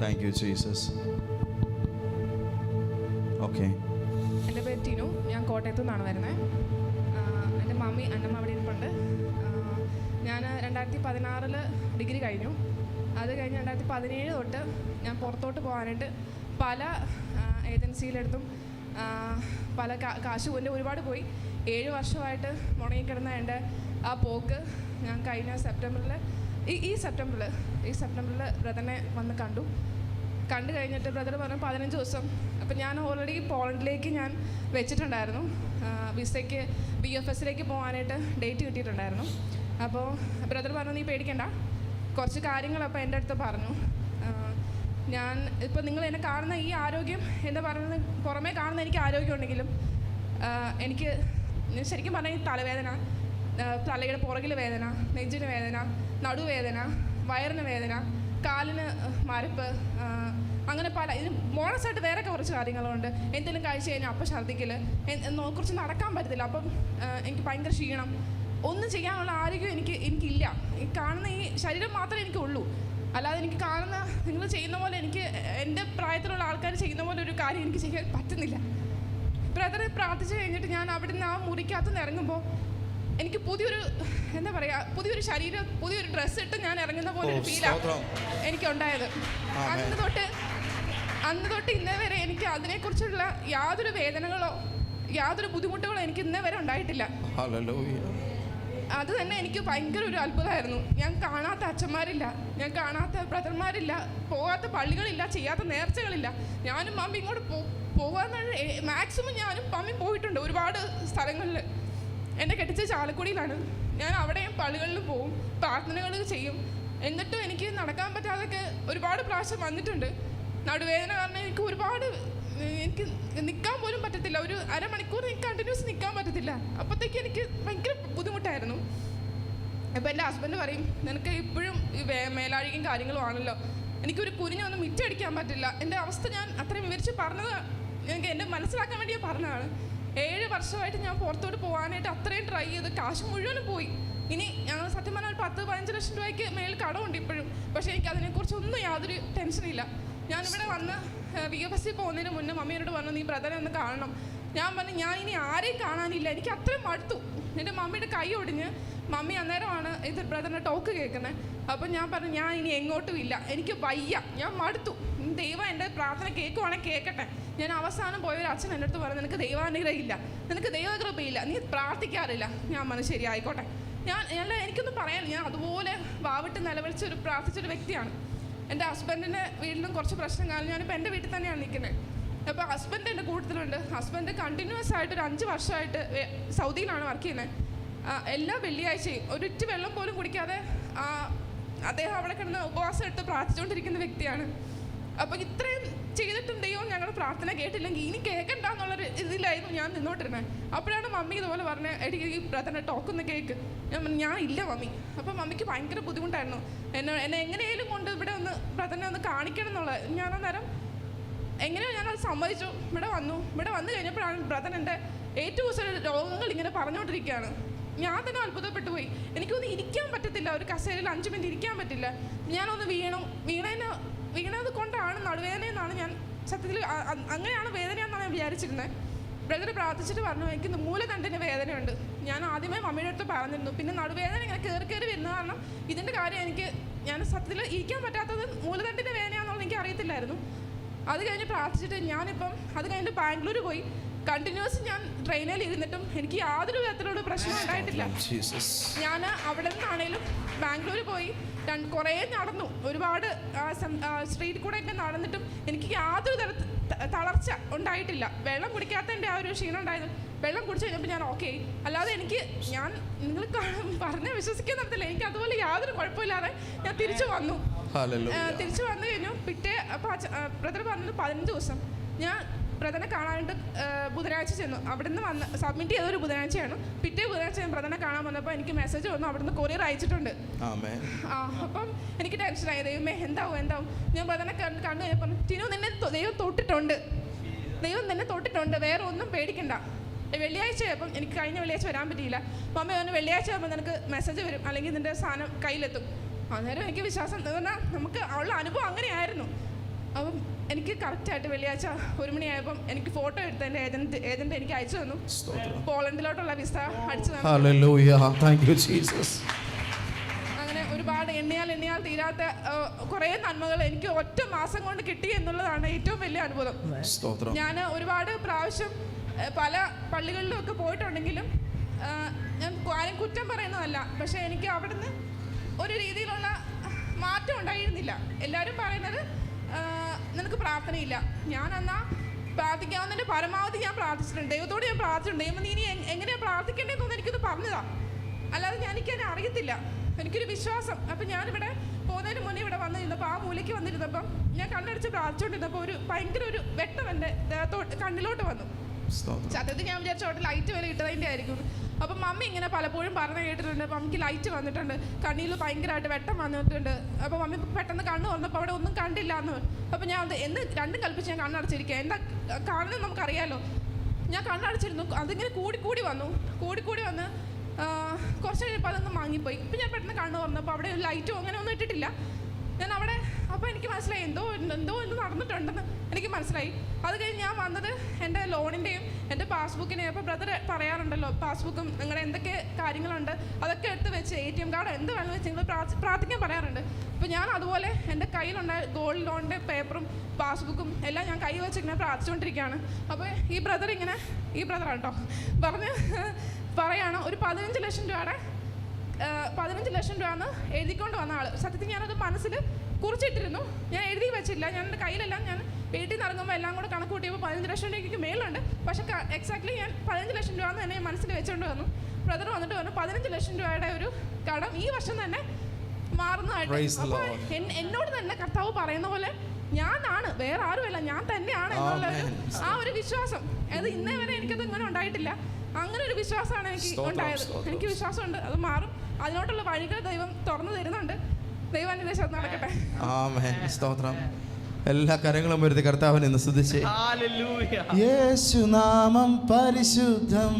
Thank you Jesus okay എന്റെ പേര് ടിനു. ഞാൻ കോട്ടയത്തു നിന്നാണ് വരുന്നത് എന്റെ മമ്മി അന്നമ്മ അവിടെ ഇരിപ്പുണ്ട്. ഞാൻ രണ്ടായിരത്തി പതിനാറിൽ ഡിഗ്രി കഴിഞ്ഞു. അത് കഴിഞ്ഞ് രണ്ടായിരത്തി പതിനേഴ് തൊട്ട് ഞാൻ പുറത്തോട്ട് പോകാനായിട്ട് പല ഏജൻസിയിലെടുത്തും പല കാശ് കൊണ്ട് ഒരുപാട് പോയി. ഏഴ് വർഷമായിട്ട് മുടങ്ങിക്കിടന്ന എന്റെ ആ പോക്ക് ഞാൻ കഴിഞ്ഞ സെപ്റ്റംബറിൽ ഈ ഈ സെപ്റ്റംബറിൽ ഈ സെപ്റ്റംബറിൽ ബ്രദറിനെ വന്ന് കണ്ടു. കണ്ടു കഴിഞ്ഞിട്ട് ബ്രദർ പറഞ്ഞു പതിനഞ്ച് ദിവസം. അപ്പം ഞാൻ ഓൾറെഡി പോളണ്ടിലേക്ക് ഞാൻ വെച്ചിട്ടുണ്ടായിരുന്നു. വിസയ്ക്ക് ബി എഫ് എസിലേക്ക് പോകാനായിട്ട് ഡേറ്റ് കിട്ടിയിട്ടുണ്ടായിരുന്നു. അപ്പോൾ ബ്രദർ പറഞ്ഞു നീ പേടിക്കണ്ട. കുറച്ച് കാര്യങ്ങൾ അപ്പോൾ എന്റെ അടുത്ത് പറഞ്ഞു. ഞാൻ ഇപ്പോൾ നിങ്ങൾ എന്നെ കാണുന്ന ഈ ആരോഗ്യം എന്താ പറയുന്നത്? പുറമേ കാണുന്ന എനിക്ക് ആരോഗ്യം ഉണ്ടെങ്കിലും എനിക്ക് ശരിക്കും പറഞ്ഞാൽ തലവേദന തലയുടെ പുറകിൽ വേദന നെഞ്ചിന് വേദന നടുവേദന വയറിന് വേദന കാലിന് മരപ്പ് അങ്ങനെ പല ഇത് മോണസായിട്ട് വേറെ കുറച്ച് കാര്യങ്ങളുണ്ട്. എന്തെങ്കിലും കഴിച്ച് കഴിഞ്ഞാൽ അപ്പം ഛർദ്ദിക്കൽ കുറച്ച് നടക്കാൻ പറ്റത്തില്ല. അപ്പം എനിക്ക് ഭയങ്കര ക്ഷീണം. ഒന്നും ചെയ്യാനുള്ള ആരോഗ്യം എനിക്ക് എനിക്കില്ല. കാണുന്ന ഈ ശരീരം മാത്രമേ എനിക്കുള്ളൂ. അല്ലാതെ എനിക്ക് കാണുന്ന നിങ്ങൾ ചെയ്യുന്ന പോലെ എനിക്ക് എന്റെ പ്രായത്തിലുള്ള ആൾക്കാർ ചെയ്യുന്ന പോലെ ഒരു കാര്യം എനിക്ക് ചെയ്യാൻ പറ്റുന്നില്ല. ബ്രദർ പ്രാർത്ഥിച്ചു കഴിഞ്ഞിട്ട് ഞാൻ അവിടെ നിന്ന് ആ മുറിക്കകത്ത് നിന്ന് ഇറങ്ങുമ്പോൾ എനിക്ക് പുതിയൊരു എന്താ പറയുക പുതിയൊരു ശരീരം പുതിയൊരു ഡ്രസ്സ് ഇട്ട് ഞാൻ ഇറങ്ങുന്ന പോലെ ഒരു ഫീലാണ് എനിക്കുണ്ടായത്. എനിക്ക് ഉണ്ടായത് അന്ന് തൊട്ട് അന്ന് തൊട്ട് ഇന്നേ വരെ എനിക്ക് അതിനെക്കുറിച്ചുള്ള യാതൊരു വേദനകളോ യാതൊരു ബുദ്ധിമുട്ടുകളോ എനിക്ക് ഇന്നേ വരെ ഉണ്ടായിട്ടില്ല. അത് തന്നെ എനിക്ക് ഭയങ്കര ഒരു അത്ഭുതമായിരുന്നു. ഞാൻ കാണാത്ത അച്ഛന്മാരില്ല ഞാൻ കാണാത്ത ബ്രദർമാരില്ല പോകാത്ത പള്ളികളില്ല ചെയ്യാത്ത നേർച്ചകളില്ല. ഞാനും മമ്മി ഇങ്ങോട്ട് പോ പോകാന്ന് മാക്സിമം ഞാനും മമ്മി പോയിട്ടുണ്ട് ഒരുപാട് സ്ഥലങ്ങളിൽ. എന്നെ കെട്ടിച്ച ചാലക്കുടിയിലാണ്. ഞാൻ അവിടെയും പള്ളികളിൽ പോവും പ്രാർത്ഥനകൾ ചെയ്യും. എന്നിട്ടും എനിക്ക് നടക്കാൻ പറ്റാതൊക്കെ ഒരുപാട് പ്രാവശ്യം വന്നിട്ടുണ്ട്. നടുവേദന കാരണം എനിക്ക് ഒരുപാട് എനിക്ക് നിൽക്കാൻ പോലും പറ്റത്തില്ല. ഒരു അരമണിക്കൂർ എനിക്ക് കണ്ടിന്യൂസ് നിൽക്കാൻ പറ്റത്തില്ല. അപ്പോഴത്തേക്ക് എനിക്ക് ഭയങ്കര ബുദ്ധിമുട്ടായിരുന്നു. അപ്പോൾ എന്റെ ഹസ്ബൻഡ് പറയും നിനക്ക് ഇപ്പോഴും ഈ മേലാഴികയും കാര്യങ്ങളും ആണല്ലോ. എനിക്കൊരു കുനിഞ്ഞൊന്നും മിറ്റടിക്കാൻ പറ്റില്ല. എന്റെ അവസ്ഥ ഞാൻ അത്രയും വിവരിച്ച് പറഞ്ഞത് എനിക്ക് എന്റെ മനസ്സിലാക്കാൻ വേണ്ടി പറഞ്ഞതാണ്. ഏഴ് വർഷമായിട്ട് ഞാൻ പുറത്തോട്ട് പോകാനായിട്ട് അത്രയും ട്രൈ ചെയ്ത് കാശ് മുഴുവനും പോയി. ഇനി ഞങ്ങൾ സത്യം പറഞ്ഞാൽ പത്ത് പതിനഞ്ച് ലക്ഷം രൂപയ്ക്ക് മേൽ കടമുണ്ട് ഇപ്പോഴും. പക്ഷേ എനിക്ക് അതിനെക്കുറിച്ചൊന്നും യാതൊരു ടെൻഷനില്ല ഞാനിവിടെ വന്ന് വി എഫ് എസ് സി പോകുന്നതിന് മുന്നേ മമ്മിയോട് പറഞ്ഞു നീ ബ്രദറെ ഒന്ന് കാണണം. ഞാൻ പറഞ്ഞു ഞാൻ ഇനി ആരെയും കാണാനില്ല. എനിക്ക് അത്രയും മടുത്തു. എന്റെ മമ്മിയുടെ കൈ ഒടിഞ്ഞ് മമ്മി അന്നേരമാണ് ഇത് ബ്രദറിന്റെ ടോക്ക് കേൾക്കുന്നത് അപ്പം ഞാൻ പറഞ്ഞു ഞാൻ ഇനി എങ്ങോട്ടും ഇല്ല. എനിക്ക് വയ്യ. ഞാൻ മടുത്തു. ദൈവം എന്റെ പ്രാർത്ഥന കേൾക്കുവാണെങ്കിൽ കേൾക്കട്ടെ. ഞാൻ അവസാനം പോയ ഒരു അച്ഛൻ എന്റെ അടുത്ത് പറഞ്ഞു നിനക്ക് ദൈവാനുഗ്രഹം ഇല്ല നിനക്ക് ദൈവകൃപയില്ല. നീ പ്രാർത്ഥിക്കാറില്ല. ഞാൻ പറഞ്ഞു ശരി ആയിക്കോട്ടെ. ഞാൻ അല്ല എനിക്കൊന്നും പറയാൻ ഞാൻ അതുപോലെ വാവിട്ട് നിലവിളിച്ച ഒരു പ്രാർത്ഥിച്ചൊരു വ്യക്തിയാണ്. എന്റെ ഹസ്ബൻഡിന്റെ വീട്ടിലും കുറച്ച് പ്രശ്നം കാരണം ഞാനിപ്പോൾ എന്റെ വീട്ടിൽ തന്നെയാണ് നിൽക്കുന്നത്. അപ്പോൾ ഹസ്ബൻഡ് എന്റെ കൂട്ടത്തിലുണ്ട്. ഹസ്ബൻഡ് കണ്ടിന്യൂസ് ആയിട്ട് ഒരു അഞ്ച് വർഷമായിട്ട് സൗദിയിലാണ് വർക്ക് ചെയ്യുന്നത് എല്ലാ വെള്ളിയാഴ്ചയും ഒരിറ്റ് വെള്ളം പോലും കുടിക്കാതെ അദ്ദേഹം അവിടെ കിടന്ന് ഉപവാസം എടുത്ത് പ്രാർത്ഥിച്ചുകൊണ്ടിരിക്കുന്ന വ്യക്തിയാണ്. അപ്പോൾ ഇത്രയും ചെയ്തിട്ടും ദൈവം ഞങ്ങളുടെ പ്രാർത്ഥന കേട്ടില്ലെങ്കിൽ ഇനി കേൾക്കണ്ട എന്നുള്ളൊരു ഇതിലായിരുന്നു ഞാൻ നിന്നോട്ടിരുന്നത് അപ്പോഴാണ് മമ്മി ഇതുപോലെ പറഞ്ഞ എനിക്ക് ഈ ബ്രദറിനെ ടോക്കൊന്ന് കേൾക്ക് ഞാൻ ഞാൻ ഇല്ല മമ്മി. അപ്പോൾ മമ്മിക്ക് ഭയങ്കര ബുദ്ധിമുട്ടായിരുന്നു. എന്നെ എന്നെ എങ്ങനെയും കൊണ്ട് ഇവിടെ ഒന്ന് പ്രാർത്ഥന ഒന്ന് കാണിക്കണം എന്നുള്ളത് ഞാൻ അന്നേരം എങ്ങനെയോ ഞാനത് സമ്മതിച്ചു. ഇവിടെ വന്നു. ഇവിടെ വന്നു കഴിഞ്ഞപ്പോഴാണ് ബ്രദറിന്റെ ഏറ്റവും ദിവസം രോഗങ്ങൾ ഇങ്ങനെ പറഞ്ഞുകൊണ്ടിരിക്കുകയാണ്. ഞാൻ തന്നെ അത്ഭുതപ്പെട്ടു പോയി. എനിക്കൊന്ന് ഇരിക്കാൻ പറ്റത്തില്ല. ഒരു കസേരയിൽ അഞ്ച് മിനിറ്റ് ഇരിക്കാൻ പറ്റില്ല. ഞാനൊന്ന് വീണു. വീണേനെ വീണത് കൊണ്ടാണ് നടുവേദനയെന്നാണ് ഞാൻ സത്യത്തിൽ അങ്ങനെയാണ് വേദനയെന്നാണ് ഞാൻ വിചാരിച്ചിരുന്നത് ബ്രദർ പ്രാർത്ഥിച്ചിട്ട് പറഞ്ഞു എനിക്ക് മൂലതണ്ടിന് വേദനയുണ്ട്. ഞാൻ ആദ്യമേ മമ്മിയുടെ അടുത്ത് പറഞ്ഞിരുന്നു. പിന്നെ നടുവേദന ഇങ്ങനെ കയറി കയറി വരുന്ന കാരണം ഇതിന്റെ കാര്യം എനിക്ക് ഞാൻ സത്യത്തിൽ ഇരിക്കാൻ പറ്റാത്തത് മൂലതണ്ടിന്റെ വേദനയാണെന്നുള്ളത് എനിക്ക് അറിയത്തില്ലായിരുന്നു. അത് കഴിഞ്ഞ് പ്രാർത്ഥിച്ചിട്ട് ഞാനിപ്പം അത് കഴിഞ്ഞിട്ട് ബാംഗ്ലൂർ പോയി. കണ്ടിന്യൂസ് ഞാൻ ട്രെയിനിൽ ഇരുന്നിട്ടും എനിക്ക് യാതൊരു വിധത്തിലുള്ള പ്രശ്നം ഉണ്ടായിട്ടില്ല. ജീസസ് ഞാൻ അവിടെ നിന്നാണേലും ബാംഗ്ലൂർ പോയി കുറേ നടന്നു. ഒരുപാട് സ്ട്രീറ്റ് കൂടെ ഒക്കെ നടന്നിട്ടും എനിക്ക് യാതൊരു തരത്തിൽ തളർച്ച ഉണ്ടായിട്ടില്ല. വെള്ളം കുടിക്കാത്തതിന്റെ ആ ഒരു ക്ഷീണം ഉണ്ടായിരുന്നു വെള്ളം കുടിച്ചു കഴിഞ്ഞപ്പോൾ ഞാൻ ഓക്കെ അല്ലാതെ എനിക്ക് ഞാൻ നിങ്ങൾ പറഞ്ഞ് വിശ്വസിക്കാൻ നടത്തില്ല എനിക്ക് അതുപോലെ യാതൊരു കുഴപ്പമില്ലാതെ ഞാൻ തിരിച്ചു വന്നു. തിരിച്ചു വന്നു കഴിഞ്ഞു. പിറ്റേ അപ്പം ബ്രദർ പറഞ്ഞത് പതിനഞ്ച് ദിവസം. ഞാൻ ബ്രദറിനെ കാണാനായിട്ട് ആ, ബുധനാഴ്ച ചെന്നു. അവിടുന്ന് വന്ന് സബ്മിറ്റ് ചെയ്ത ഒരു ബുധനാഴ്ചയാണ്. പിറ്റേ ബുധനാഴ്ച ഞാൻ ബ്രദറിനെ കാണാൻ വന്നപ്പോൾ എനിക്ക് മെസ്സേജ് വന്നു. അവിടുന്ന് കൊറിയർ അയച്ചിട്ടുണ്ട്. ആ അപ്പം എനിക്ക് ടെൻഷനായി ദൈവമേ എന്താവും എന്താവും? ഞാൻ ബ്രദറിനെ കണ്ട് കണ്ടു കഴിഞ്ഞപ്പോൾ ടിനു നിന്നെ ദൈവം തൊട്ടിട്ടുണ്ട്. ദൈവം നിന്നെ തൊട്ടിട്ടുണ്ട്. വേറെ ഒന്നും പേടിക്കണ്ട. വെള്ളിയാഴ്ച ആയപ്പം എനിക്ക് കഴിഞ്ഞ വെള്ളിയാഴ്ച വരാൻ പറ്റിയില്ല. മമ്മ പറഞ്ഞു വെള്ളിയാഴ്ച ആകുമ്പോൾ നിനക്ക് മെസ്സേജ് വരും. അല്ലെങ്കിൽ നിന്റെ സാധനം കയ്യിലെത്തും. അന്നേരം എനിക്ക് വിശ്വാസം എന്ന് പറഞ്ഞാൽ നമുക്ക് ഉള്ള അനുഭവം അങ്ങനെയായിരുന്നു. അപ്പം എനിക്ക് കറക്റ്റായിട്ട് വെള്ളിയാഴ്ച ഒരു മണിയായപ്പം എനിക്ക് ഫോട്ടോ എടുത്ത് എന്റെ ഏജന്റ് ഏജന്റ് എനിക്ക് അയച്ചു തന്നു. പോളണ്ടിലോട്ടുള്ള വിസ അടിച്ചു തന്നു. അങ്ങനെ ഒരുപാട് എണ്ണിയാൽ എണ്ണിയാൽ തീരാത്ത കുറേ നന്മകൾ എനിക്ക് ഒറ്റ മാസം കൊണ്ട് കിട്ടി എന്നുള്ളതാണ് ഏറ്റവും വലിയ അനുഭവം സ്തോത്രം. ഞാൻ ഒരുപാട് പ്രാവശ്യം പല പള്ളികളിലും ഒക്കെ പോയിട്ടുണ്ടെങ്കിലും ഞാൻ ആരും കുറ്റം പറയുന്നതല്ല. പക്ഷേ എനിക്ക് അവിടുന്ന് ഒരു രീതിയിലുള്ള മാറ്റം ഉണ്ടായിരുന്നില്ല. എല്ലാവരും പറയുന്നത് നിനക്ക് പ്രാർത്ഥനയില്ല. ഞാൻ എന്നാ പ്രാർത്ഥിക്കാവുന്നതിന്റെ പരമാവധി ഞാൻ പ്രാർത്ഥിച്ചിട്ടുണ്ട്. ദൈവത്തോട് ഞാൻ പ്രാർത്ഥിച്ചിട്ടുണ്ട്. നീ ഇനി എങ്ങനെയാണ് പ്രാർത്ഥിക്കേണ്ടതെന്ന് എനിക്കൊന്ന് പറഞ്ഞതാ. അല്ലാതെ ഞാൻ എനിക്കതിനെ അറിയത്തില്ല. എനിക്കൊരു വിശ്വാസം. അപ്പം ഞാനിവിടെ പോകുന്നതിന് മുന്നേ ഇവിടെ വന്നിരുന്നപ്പോൾ ആ മൂലയ്ക്ക് വന്നിരുന്നപ്പം ഞാൻ കണ്ണടിച്ച് പ്രാർത്ഥിച്ചുകൊണ്ടിരുന്നപ്പോൾ ഒരു ഭയങ്കര ഒരു വെട്ടം എന്റെ കണ്ണിലോട്ട് വന്നു. സത്യത്തിൽ ഞാൻ വിചാരിച്ച അവിടെ ലൈറ്റ് വരെ ഇട്ടതിന്റെ ആയിരിക്കും അപ്പം മമ്മി ഇങ്ങനെ പലപ്പോഴും പറഞ്ഞു കേട്ടിട്ടുണ്ട്. മമ്മിക്ക് ലൈറ്റ് വന്നിട്ടുണ്ട്. കണ്ണിൽ ഭയങ്കരമായിട്ട് വെട്ടം വന്നിട്ടുണ്ട്. അപ്പോൾ മമ്മി പെട്ടെന്ന് കണ്ണ് വന്നപ്പോൾ അവിടെ ഒന്നും കണ്ടില്ല എന്ന് അപ്പം ഞാൻ എന്ന് രണ്ടും കൽപ്പിച്ച് ഞാൻ കണ്ണടച്ചിരിക്കുക എന്താ കാണുന്നത് നമുക്കറിയാലോ. ഞാൻ കണ്ണടച്ചിരുന്നു. അതിങ്ങനെ കൂടി കൂടി വന്നു. കൂടി കൂടി വന്ന് കുറച്ച് കഴിഞ്ഞപ്പോൾ അതൊന്ന് മാങ്ങിപ്പോയി. ഇപ്പം ഞാൻ പെട്ടെന്ന് കണ്ണ് വന്നപ്പോൾ അവിടെ ലൈറ്റും അങ്ങനെ ഒന്നും ഇട്ടിട്ടില്ല. അപ്പോൾ എനിക്ക് മനസ്സിലായി എന്തോ എന്തോ എന്ത് നടന്നിട്ടുണ്ടെന്ന് എനിക്ക് മനസ്സിലായി. അത് കഴിഞ്ഞ് ഞാൻ വന്നത് എന്റെ ലോണിന്റെയും എന്റെ പാസ്ബുക്കിനെയും അപ്പോൾ ബ്രദർ പറയാറുണ്ടല്ലോ പാസ്ബുക്കും നിങ്ങളുടെ എന്തൊക്കെ കാര്യങ്ങളുണ്ട് അതൊക്കെ എടുത്ത് വെച്ച് എ ടി എം കാർഡ് എന്ത് വേണമെന്ന് വെച്ച് നിങ്ങൾ പ്രാർത്ഥിക്കാൻ പറയാറുണ്ട്. അപ്പോൾ ഞാൻ അതുപോലെ എന്റെ കയ്യിലുണ്ടായ ഗോൾഡ് ലോണിന്റെ പേപ്പറും പാസ്ബുക്കും എല്ലാം ഞാൻ കൈ വെച്ച് ഇങ്ങനെ പ്രാർത്ഥിച്ചുകൊണ്ടിരിക്കുകയാണ്. അപ്പോൾ ഈ ബ്രദർ ഇങ്ങനെ ഈ ബ്രദറാണ് കേട്ടോ പറഞ്ഞ് പറയാണ് ഒരു പതിനഞ്ച് ലക്ഷം രൂപയുടെ പതിനഞ്ച് ലക്ഷം രൂപന്ന് എഴുതിക്കൊണ്ട് വന്ന ആൾ സത്യത്തിൽ ഞാനത് മനസ്സിൽ കുറിച്ചിട്ടിരുന്നു. ഞാൻ എഴുതി വെച്ചില്ല. ഞാൻ എന്റെ കയ്യിലെല്ലാം. ഞാൻ വീട്ടിൽ നിന്ന് ഇറങ്ങുമ്പോൾ എല്ലാം കൂടെ കണക്ക് കൂട്ടിയപ്പോൾ പതിനഞ്ച് ലക്ഷം രൂപയ്ക്ക് മേലുണ്ട് പക്ഷേ എക്സാക്ട്ലി ഞാൻ പതിനഞ്ച് ലക്ഷം രൂപ എന്ന് തന്നെ മനസ്സിൽ വെച്ചുകൊണ്ട് വന്നു. ബ്രദർ വന്നിട്ട് പറഞ്ഞു പതിനഞ്ച് ലക്ഷം രൂപയുടെ ഒരു കടം ഈ വർഷം തന്നെ മാറുന്നതായിട്ട്. അപ്പോൾ എന്നോട് തന്നെ കർത്താവ് പറയുന്ന പോലെ ഞാനാണ് വേറെ ആരുമല്ല ഞാൻ തന്നെയാണ് എന്നുള്ള ആ ഒരു വിശ്വാസം. അത് ഇന്നേ വരെ എനിക്കത് ഇങ്ങനെ ഉണ്ടായിട്ടില്ല. അങ്ങനെ ഒരു വിശ്വാസമാണ് എനിക്ക് ഉണ്ടായത്. എനിക്ക് വിശ്വാസമുണ്ട്. അത് മാറും. അതിനോട്ടുള്ള വഴികൾ ദൈവം തുറന്നു തരുന്നുണ്ട്. ദൈവാനുദേശം നടക്കട്ടെ. ആമേൻ. സ്തോത്രം. എല്ലാ കരങ്ങളും വരുത്തി കർത്താവിനെ ഇന്ന് സ്തുതിച്ചേ. യേശുനാമം പരിശുദ്ധം.